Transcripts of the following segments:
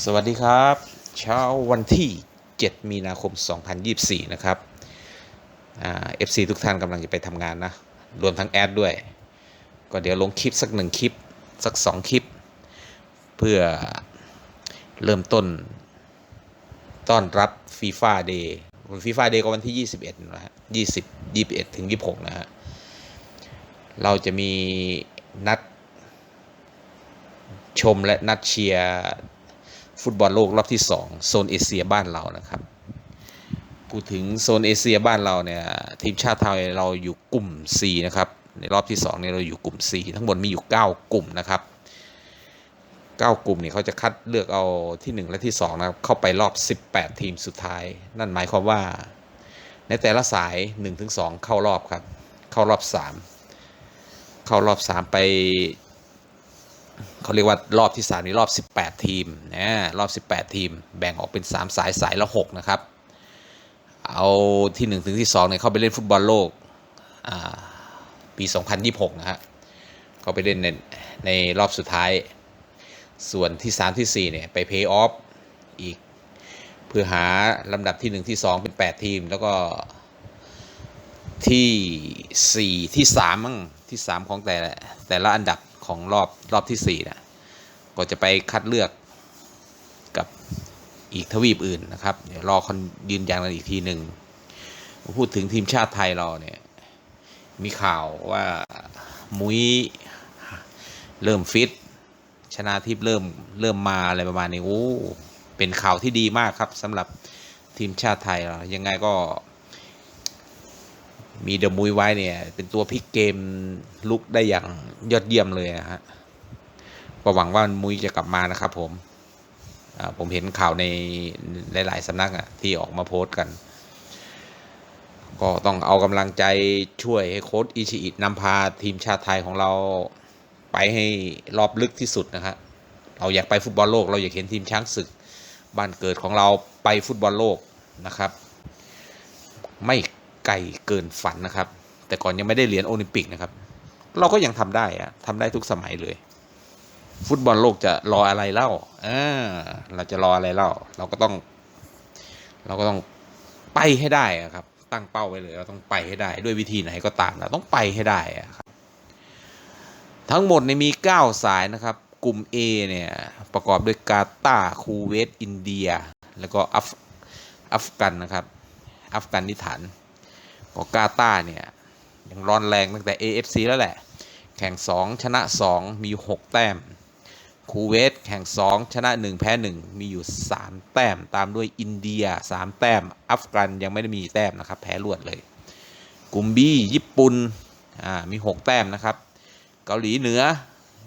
สวัสดีครับ เช้าวันที่ 7 มีนาคม 2024 นะครับเอ่า FC ทุกท่านกำลังจะไปทำงานนะ รวมทั้งแอดด้วย ก็เดี๋ยวลงคลิปสักหนึ่งคลิป สักสองคลิป เพื่อเริ่มต้น ต้อนรับฟีฟ่าเดย์วันฟีฟ่าเดย์ก็วันที่ 21 นะฮะ 20 21 ถึง 26 นะฮะ เราจะมีนัดชมและนัดเชียร์ ฟุตบอลโลกรอบที่ 2 โซนเอเชียบ้านเรานะครับพูดถึงโซนเอเชียบ้านเราเนี่ยทีมชาติไทยเราอยู่กลุ่ม C นะครับในรอบที่2เนี่ยเราอยู่กลุ่ม C ทั้งหมดมีอยู่ 9 กลุ่มนะครับ 9 กลุ่มเนี่ยเขาจะคัดเลือกเอาที่ 1 และที่2นะครับเข้าไปรอบ 18 ทีมสุดท้าย นั่นหมายความว่า ในแต่ละสาย 1-2 เข้ารอบครับ เข้ารอบ 3 เข้ารอบ 3 ไป เขาเรียกว่ารอบที่ 3 นี่รอบ 18 ทีมนะรอบ 18 ทีม แบ่งออกเป็น 3 สายสายละ 6 นะครับ เอาที่ 1 ถึงที่2เนี่ยเข้าไปเล่นฟุตบอลโลกอ่าปี 2026 นะฮะเขาไปเล่นในในรอบสุดท้าย ส่วนที่ 3 ที่ 4 เนี่ย ไปเพย์ออฟอีก เพื่อหาลำดับที่ 1 ที่ 2 เป็น 8 ทีม แล้วก็ที่ 4 ที่3มั่งที่ 3 ของแต่แต่ละอันดับ ของรอบรอบที่ 4 นะ ก็จะไปคัดเลือกกับอีกทวีปอื่นนะครับ เดี๋ยวรอคนยืนยันกันอีกทีหนึ่ง พูดถึงทีมชาติไทยเราเนี่ย มีข่าวว่ามุ้ยเริ่มฟิต ชนะทิพย์เริ่มเริ่มมาอะไรประมาณนี้ โอ้ เป็นข่าวที่ดีมากครับสำหรับทีมชาติไทยเรา ยังไงก็มีเดอะมุยไว้เนี่ย เป็นตัวพลิกเกมลุกได้อย่าง ยอดเยี่ยมเลยนะฮะก็หวังว่ามุ้ยจะกลับมานะครับผมผมเห็นข่าวในหลาย ๆสำนักอะที่ออกมาโพสต์กัน ก็ต้องเอากำลังใจช่วยให้โค้ชอิชิอินำพาทีมชาติไทยของเราไปให้รอบลึกที่สุดนะฮะเราอยากไปฟุตบอลโลก เราอยากเห็นทีมช้างศึก บ้านเกิดของเราไปฟุตบอลโลกนะครับ ไม่ไกลเกินฝันนะครับ แต่ก่อนยังไม่ได้เหรียญโอลิมปิกนะครับ เราก็ยังทำได้อะทำได้ทุกสมัยเลย ฟุตบอลโลกจะรออะไรเล่าอ่าเราจะรออะไรเล่า เราก็ต้อง เราก็ต้องไปให้ได้ครับ ตั้งเป้าไว้เลย เราต้องไปให้ได้ ด้วยวิธีไหนก็ตามเราต้องไปให้ได้ครับ ทั้งหมดในมี 9 สายนะครับ กลุ่ม A เนี่ยประกอบด้วยกาตาร์คูเวตอินเดีย แล้วก็อัฟอัฟกันนะครับ อัฟกันนิฐานก็กาตาร์เนี่ย ยังร้อนแรงตั้งแต่ AFC แล้วแหละ แข่ง 2 ชนะ 2 มี 6 แต้ม คูเวตแข่ง 2 ชนะ 1 แพ้ 1 มีอยู่ 3 แต้ม ตามด้วยอินเดีย 3 แต้ม อัฟกันยังไม่ได้มีแต้มนะครับ แพ้รวดเลย กลุ่ม B ญี่ปุ่นอ่ามี 6 แต้มนะครับ เกาหลีเหนือ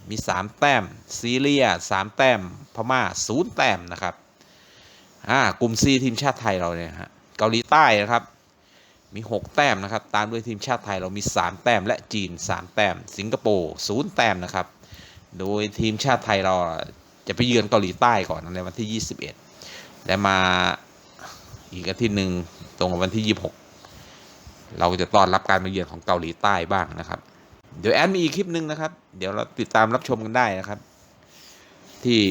มี 3 แต้ม ซีเรีย 3 แต้ม พม่า 0 แต้มนะครับ อ่ากลุ่ม C ทีมชาติไทยเราเนี่ยฮะ เกาหลีใต้นะครับ มี 6 แต้มนะครับ ตามด้วยทีมชาติไทยเรามี 3 แต้ม และจีน 3 แต้ม สิงคโปร์0แต้มนะครับ โดยทีมชาติไทยเราจะไปเยือนเกาหลีใต้ก่อนในวันที่ 21 และมาอีกอาทิตย์หนึ่งตรงกับวันที่ 26 เราจะต้อนรับการมาเยือนของเกาหลีใต้บ้างนะครับ เดี๋ยวแอดมีอีกคลิปหนึ่งนะครับ เดี๋ยวเราติดตามรับชมกันได้นะครับ ที่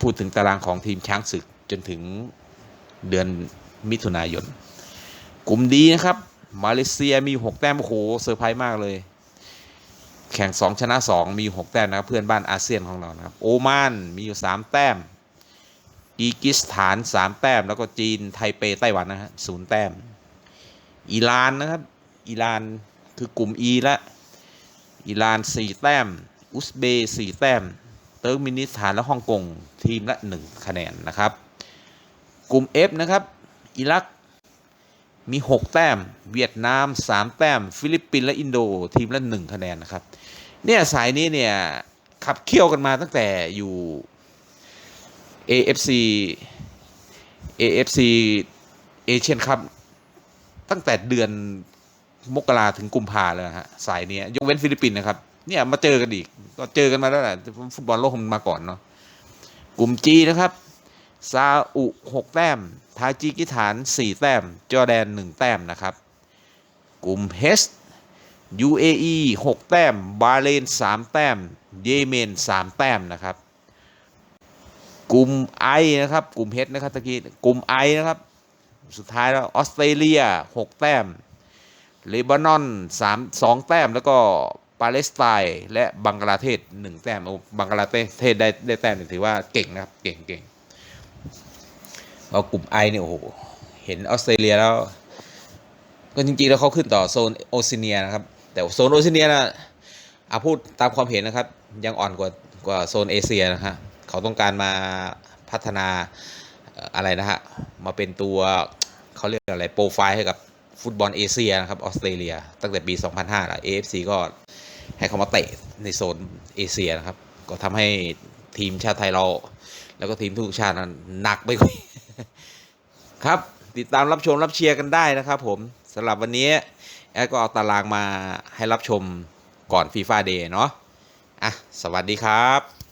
พูดถึงตารางของทีมช้างศึกจนถึงเดือนมิถุนายน กลุ่มดีนะครับ มาเลเซียมี 6 แต้มโอ้โหเซอร์ไพรส์มากเลย แข่ง 2 ชนะ 2 มี 6 แต้มนะครับเพื่อนบ้านอาเซียนของเรานะครับ โอมานมีอยู่ 3 แต้มกีกิสถาน 3 แต้ม แล้วก็จีนไทเปไต้หวันนะฮะศูนย์แต้ม อิหร่านนะครับ อิหร่านคือกลุ่ม E ละอิหร่าน 4 แต้ม อุซเบย์4แต้ม เติร์กมินิสถานและฮ่องกงทีมละ 1 คะแนนนะครับ กลุ่ม F นะครับ อิรัก มี 6 แต้ม เวียดนาม 3 แต้ม ฟิลิปปินส์และอินโดทีมละ 1 คะแนนนะครับ เนี่ยสายนี้เนี่ยขับเคี่ยวกันมาตั้งแต่อยู่ AFC AFC เอเชียนคัพตั้งแต่เดือนมกราถึงกุมภาเลยฮะสายนี้ยกเว้นฟิลิปปินส์นะครับ เนี่ยมาเจอกันอีก ก็เจอกันมาแล้วแหละฟุตบอลโลกมันมาก่อนเนาะกลุ่ม G นะครับ ซาอุ 6 แต้ม ทาจิกิสถาน 4 แต้ม จอร์แดน 1 แต้มนะครับ กลุ่ม H UAE 6 แต้ม บาเรน3 แต้ม เยเมน 3 แต้มนะครับ กลุ่มไอนะครับ กลุ่มเฮดนะครับตะกี้ กลุ่มไอนะครับ สุดท้ายแล้วออสเตรเลีย 6 แต้ม เลบานอน 3 2 แต้ม แล้วก็ปาเลสไตน์และบังกลาเทศ 1 แต้มโอ้บังกลาเทศได้ได้แต้มถือว่าเก่งนะครับ เก่งเก่ง เอากลุ่มไอเนี่ยโอ้โหเห็นออสเตรเลียแล้ว ก็จริงๆแล้วเขาขึ้นต่อโซนโอซิเนียนะครับ แต่โซนโอซิเนียนะเอาพูดตามความเห็นนะครับ ยังอ่อนกว่ากว่าโซนเอเชียนะฮะเขาต้องการมาพัฒนาเอ่ออะไรนะฮะมาเป็นตัวเขาเรียกอะไรโปรไฟล์ให้กับฟุตบอลเอเชียนะครับออสเตรเลีย ตั้งแต่ปี 2005แล้ว AFC ก็ให้เขามาเตะในโซนเอเชียนะครับ ก็ทำให้ทีมชาติไทยเรา แล้วก็ทีมทุกชาตินั้นหนักไปกว่า ครับติดตามรับชมรับเชียร์กันได้นะครับผมสำหรับวันนี้แอดก็เอาตารางมาให้รับชมก่อนฟีฟ่าเดย์เนาะอะสวัสดีครับ